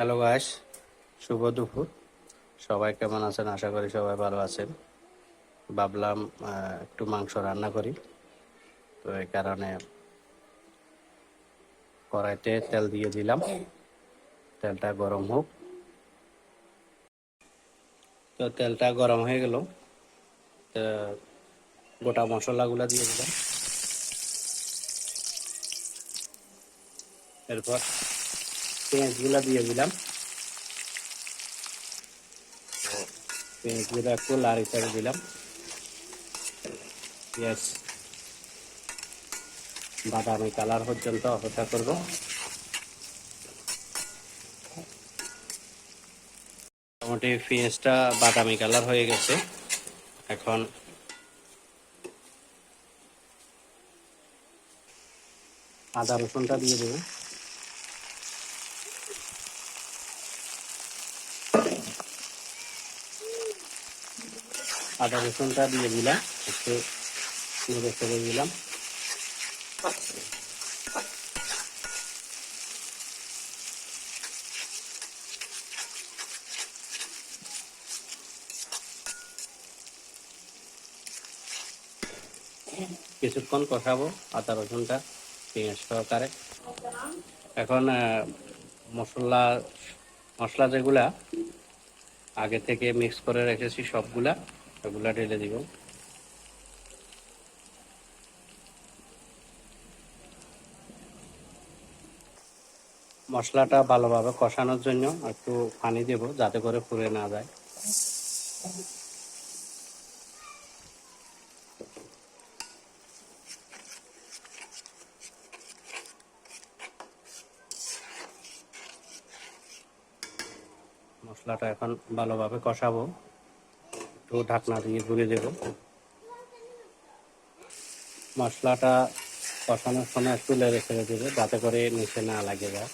Hello guys শুভ দুপুর। সবাই কেমন আছেন? আশা করি সবাই ভালো আছেন। ভাবলাম একটু মাংস রান্না করি। তো এই কারণে কড়াইতে তেল দিয়ে দিলাম। তেলটা গরম হোক। তো তেলটা গরম হয়ে গেল। তো গোটা মশলাগুলো দিয়ে দিলাম। এরপর পেঁয়াজগুলো দিয়ে দিলাম। পেঁয়াজগুলো একটু লাড়ি করে দিলাম। পেঁয়াজ বাদামি কালার পর্যন্ত অপেক্ষা করব। মোটামুটি পেঁয়াজটা বাদামি কালার হয়ে গেছে। এখন আদা রসুনটা দিয়ে দেবো। আদা রসুনটা দিয়ে দিলাম, একটু নেড়ে ফেলে দিলাম। কিছুক্ষণ কষাবো আদা রসুনটা পেঁয়াজ সহকারে এখন মশলা মশলা যেগুলা আগে থেকে মিক্স করে রেখেছি সবগুলা ওগুলা ঢেলে দিব। মশলাটা ভালোভাবে কষানোর জন্য একটু পানি দেব যাতে করে পুড়ে না যায়। মশলাটা এখন ভালোভাবে কষাবো। একটু ঢাকনা দিয়ে ঘুরে দেব। মশলাটা কষানোর সময় একটু লেড়ে ছেড়ে দেবে, যাতে করে নিচে না লাগে যায়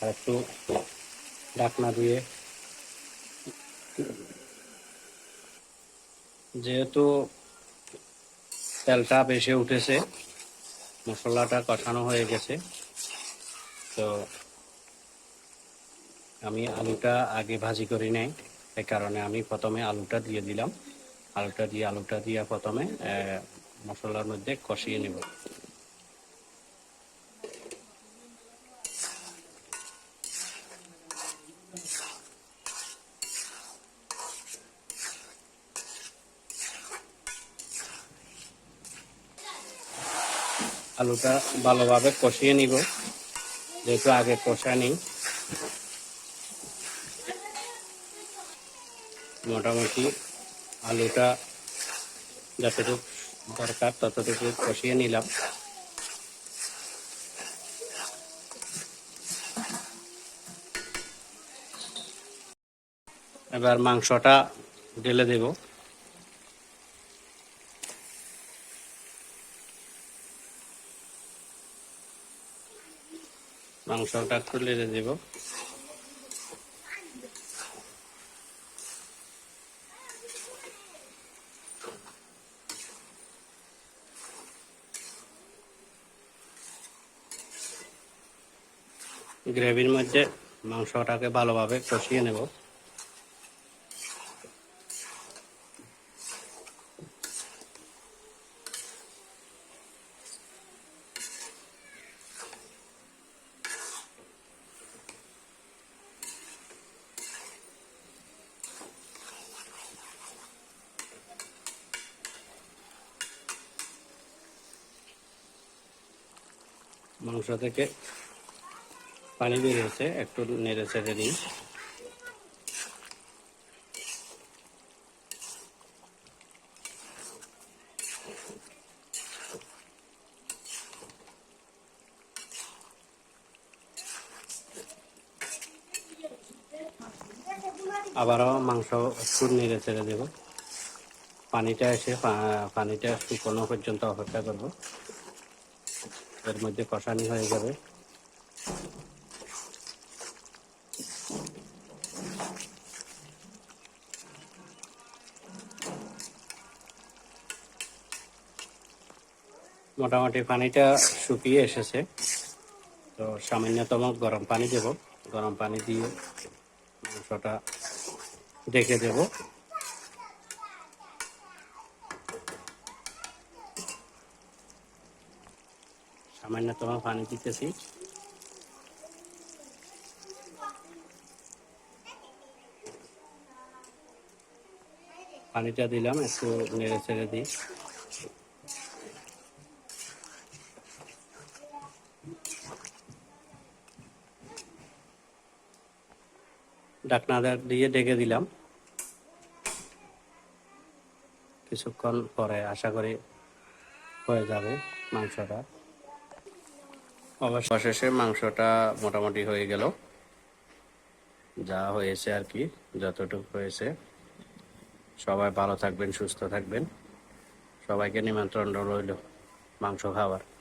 আর একটু ঢাকনা দিয়ে যেহেতু তেলটা বেশি উঠেছে, মশলাটা কষানো হয়ে গেছে, তো আমি আলুটা আগে ভাজি করি নাই। এ কারণে আমি প্রথমে আলুটা দিয়ে দিলাম। আলুটা দিয়ে আলুটা দিয়ে প্রথমে মশলার মধ্যে কষিয়ে নেব। আলুটা ভালোভাবে কষিয়ে নিব। যেহেতু আগে কষা নেই মোটামুটি আলুটা যতটুকু দরকার ততটুকু কষিয়ে নিলাম। এবার মাংসটা ঢেলে দেব। মাংসটা রে দেব। গ্রেভির মধ্যে মাংসটাকে ভালোভাবে কষিয়ে নেব। মাংস থেকে পানি বেরিয়েছে একটু নেড়ে ছেড়ে দিই আবারও মাংস একটু নেড়ে ছেড়ে দেব পানিটা এসে পানিটা শুকনো পর্যন্ত অপেক্ষা করব। এর মধ্যে কষানি হয়ে যাবে। মোটামুটি পানিটা শুকিয়ে এসেছে। তো সামান্যতম গরম পানি দেব। গরম পানি দিয়ে মাংসটা ঢেকে দেবো। সামান্যতম পানি দিতেছি। পানিটা দিলাম, একটু নেড়ে ছেড়ে দিই। ঢাকনা দিয়ে ডেকে দিলাম। কিছুক্ষণ পরে আশা করি হয়ে যাবে মাংসটা। অবশেষে মাংসটা মোটামুটি হয়ে গেল। যা হয়েছে আর কি, যতটুকু হয়েছে। সবাই ভালো থাকবেন, সুস্থ থাকবেন। সবাইকে নিমন্ত্রণ রইল মাংস খাওয়ার।